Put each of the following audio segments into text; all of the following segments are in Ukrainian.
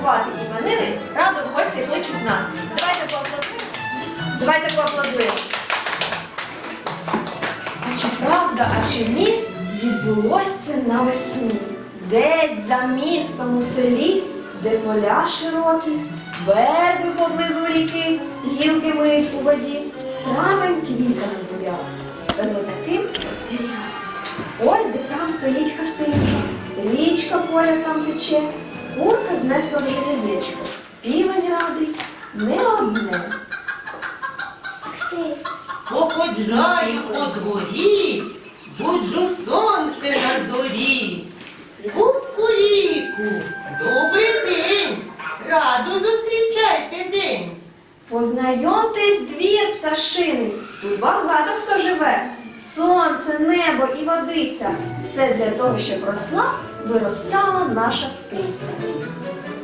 Святкувати іменини радо в гості кличуть нас. Давайте поаплодуємо. Давайте поаплодуємо. А чи правда, а чи ні, відбулось це навесні. Десь за містом у селі, де поля широкі, верби поблизу ріки, гілки миють у воді, травень квітами буяв. Та за таким спостерігав. Ось де там стоїть хатинка, річка поряд там тече, курка знесла до яєчко, півень радий не одне. Походжаю по дворі, буджу сонце на зорі. Губку рідку, добрий день, радо зустрічайте день. Познайомтесь двір пташини. Тут багато хто живе. Сонце, небо і водиця. Все для того, щоб росла, виростала наша птиця.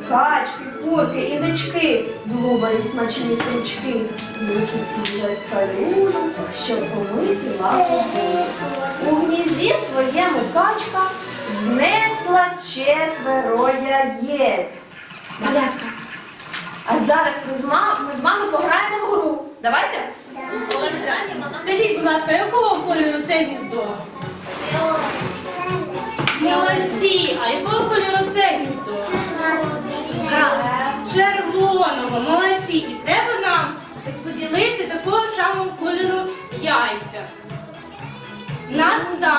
Качки, курки, індички, блубають смачні стрічки. Лисі всі їдять в калюжу, щоб помити лапу. У гнізді своєму качка знесла четверо яєць. Малятка, а зараз ми з, ма- ми з вами пограємо в гру. Давайте? Скажіть, будь ласка, якого кольору це гніздо? Молодці! А якого кольору це гніздо? Червоного, молодці! І треба нам розподілити такого самого кольору яйця. Нас старт!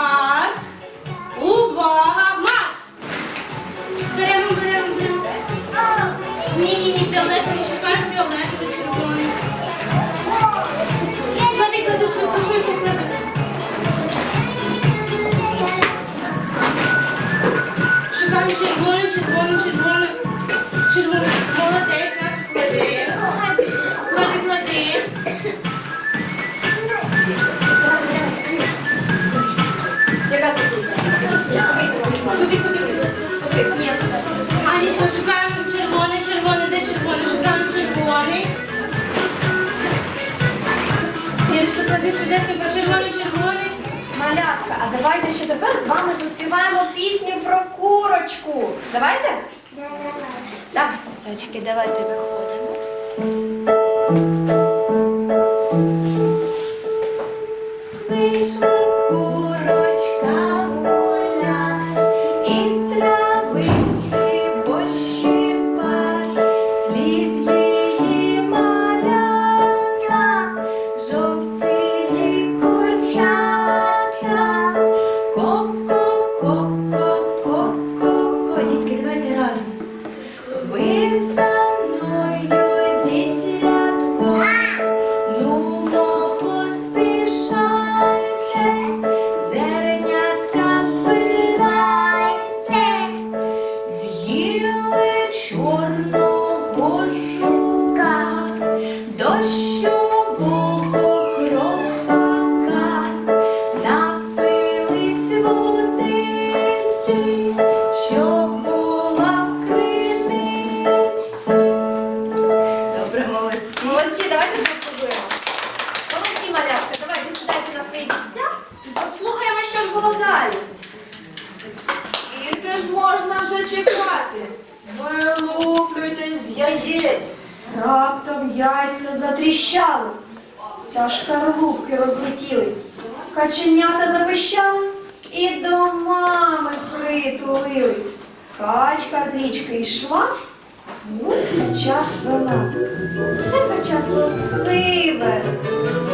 Ірочка, клади про червоний, червоний. Малятка, а давайте ще тепер з вами заспіваємо пісню про курочку. Давайте? Так. Дочки, давайте виходимо. Давайте разом. Ви далі. Скільки ж можна вже чекати? Вилуплюйте з яєць. Раптом яйця затріщали, та шкарлупки розлетілись. Каченята запищали і до мами притулились. Качка з річки йшла, кача вела. Це качатло сиве,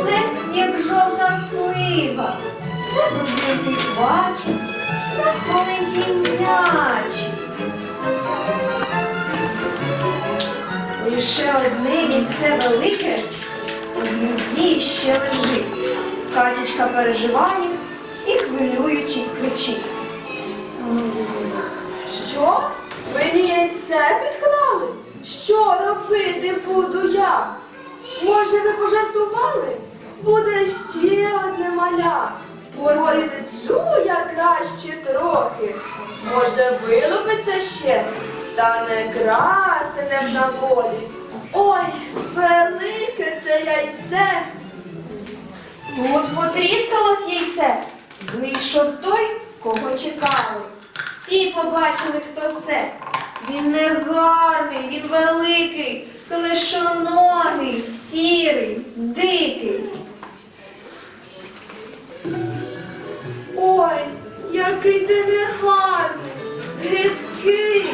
це як жовта слива, це брудний квачик, це маленький м'яч. Лише одне яйце велике у гнізді ще лежить. Качечка переживає і хвилюючись кричить. Що? Мені яйце підклали? Що робити буду я? Може, ви пожартували? Буде ще одне маля. Посиджу я краще трохи. Може, вилупиться ще, стане красенем на волі. Ой, велике це яйце. Тут потріскалось яйце. Вийшов той, кого чекали. Всі побачили, хто це. Він не гарний, він великий, клишоногий, сірий, дикий. Ой, який ти негарний, гидкий.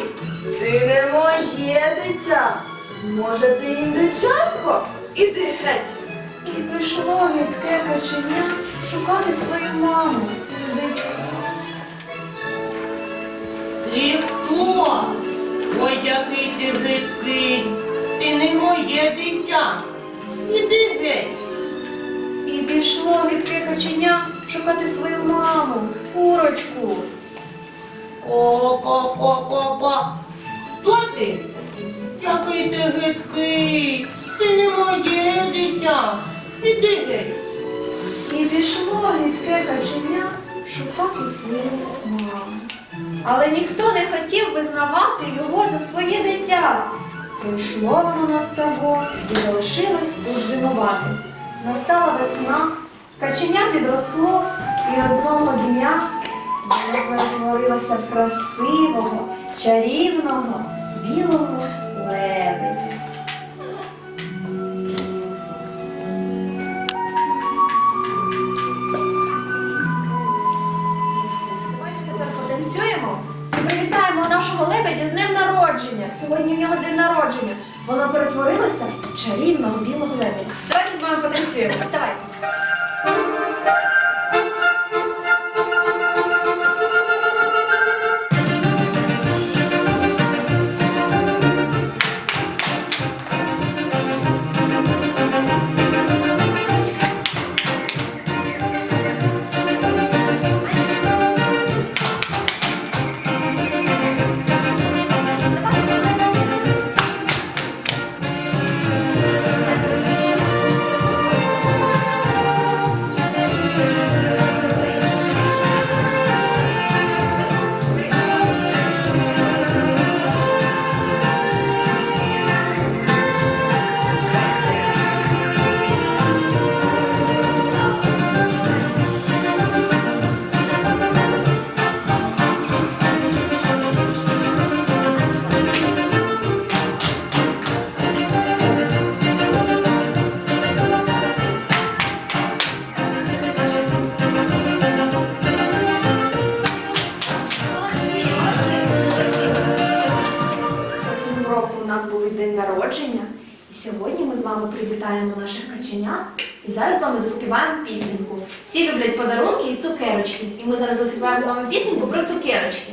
Ти не моє дитя. Може, ти індичатко? Іди геть. І пішло гидке каченя шукати свою маму, індичку. Ти хто? Ой, який ти гидкий. Ти не моє дитя. Іди геть. Пішло гидке каченя шукати свою маму, курочку. Ко-ко-ко-ко-ко. Хто ти? Який ти гидкий. Ти не моє дитя. Іди геть. І пішло гидке каченя шукати свою маму. Але ніхто не хотів визнавати його за своє дитя. Прийшло воно на ставок і залишилось тут зимувати. Настала весна, каченя підросло, і одного дня воно перетворилося в красивого, чарівного, білого лебедя. Нашого лебедя з днем народження. Сьогодні в нього день народження. Воно перетворилося в чарівного білого лебедя. З привітаємо наших каченят. І зараз з вами заспіваємо пісеньку. Всі люблять подарунки і цукерочки. І ми зараз заспіваємо з вами пісеньку про цукерочки.